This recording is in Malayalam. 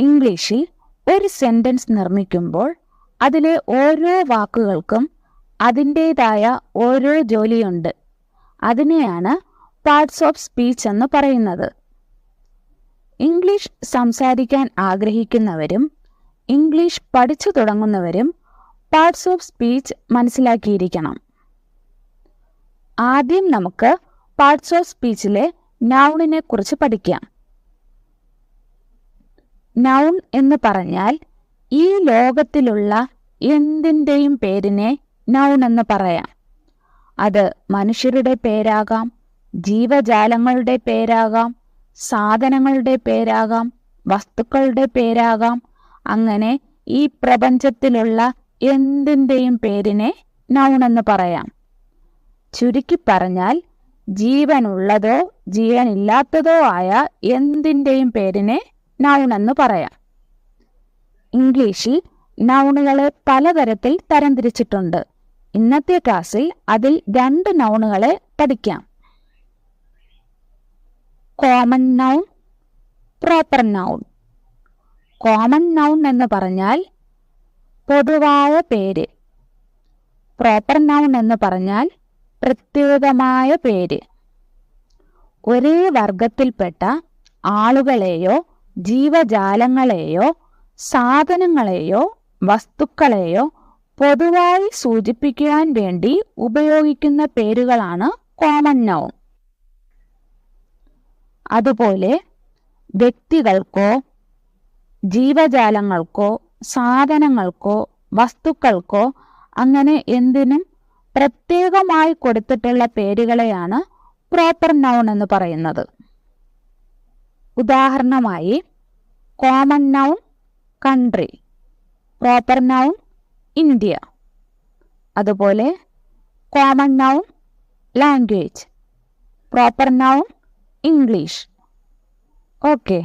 ഇംഗ്ലീഷിൽ ഒരു സെന്റൻസ് നിർമ്മിക്കുമ്പോൾ അതിലെ ഓരോ വാക്കുകൾക്കും അതിന്റേതായ ഓരോ ജോലിയുണ്ട്. അതിനെയാണ് പാർട്സ് ഓഫ് സ്പീച്ച് എന്ന് പറയുന്നത്. ഇംഗ്ലീഷ് സംസാരിക്കാൻ ആഗ്രഹിക്കുന്നവരും ഇംഗ്ലീഷ് പഠിച്ചു തുടങ്ങുന്നവരും പാർട്സ് ഓഫ് സ്പീച്ച് മനസ്സിലാക്കിയിരിക്കണം. ആദ്യം നമുക്ക് പാർട്സ് ഓഫ് സ്പീച്ചിലെ നൗണിനെ കുറിച്ച് പഠിക്കാം. നൗൺ എന്ന് പറഞ്ഞാൽ ഈ ലോകത്തിലുള്ള എന്തിന്റെയും പേരിനെ നൗൺ എന്ന് പറയാം. അത് മനുഷ്യരുടെ പേരാകാം ജീവജാലങ്ങളുടെ പേരാകാം സാധനങ്ങളുടെ പേരാകാം വസ്തുക്കളുടെ പേരാകാം. അങ്ങനെ ഈ പ്രപഞ്ചത്തിലുള്ള എന്തിന്റെയും പേരിനെ നൗൺ എന്ന് പറയാം. ചുരുക്കി പറഞ്ഞാൽ ജീവനുള്ളതോ ജീവനില്ലാത്തതോ ആയ എന്തിന്റെയും പേരിനെ നൗൺ എന്ന് പറയാം. ഇംഗ്ലീഷിൽ നൗണുകളെ പലതരത്തിൽ തരംതിരിച്ചിട്ടുണ്ട്. ഇന്നത്തെ ക്ലാസ്സിൽ അതിൽ രണ്ട് നൗണുകളെ പഠിക്കാം. Common noun proper noun common noun എന്ന് പറഞ്ഞാൽ പൊതുവായ പേര്. പ്രോപ്പർ നൗൺ എന്ന് പറഞ്ഞാൽ പ്രത്യേകമായ പേര്. ഒരേ വർഗത്തിൽപ്പെട്ട ആളുകളെയോ ജീവജാലങ്ങളെയോ സാധനങ്ങളെയോ വസ്തുക്കളെയോ പൊതുവായി സൂചിപ്പിക്കുവാൻ വേണ്ടി ഉപയോഗിക്കുന്ന പേരുകളാണ് കോമൺ നൗൺ അതുപോലെ വ്യക്തികൾക്കോ ജീവജാലങ്ങൾക്കോ സാധനങ്ങൾക്കോ വസ്തുക്കൾക്കോ അങ്ങനെ എന്തിനും പ്രത്യേകമായി കൊടുത്തിട്ടുള്ള പേരുകളെയാണ് പ്രോപ്പർ നൗൺ എന്ന് പറയുന്നത്. ഉദാഹരണമായി common noun country proper noun India അതുപോലെ common noun language proper noun English okay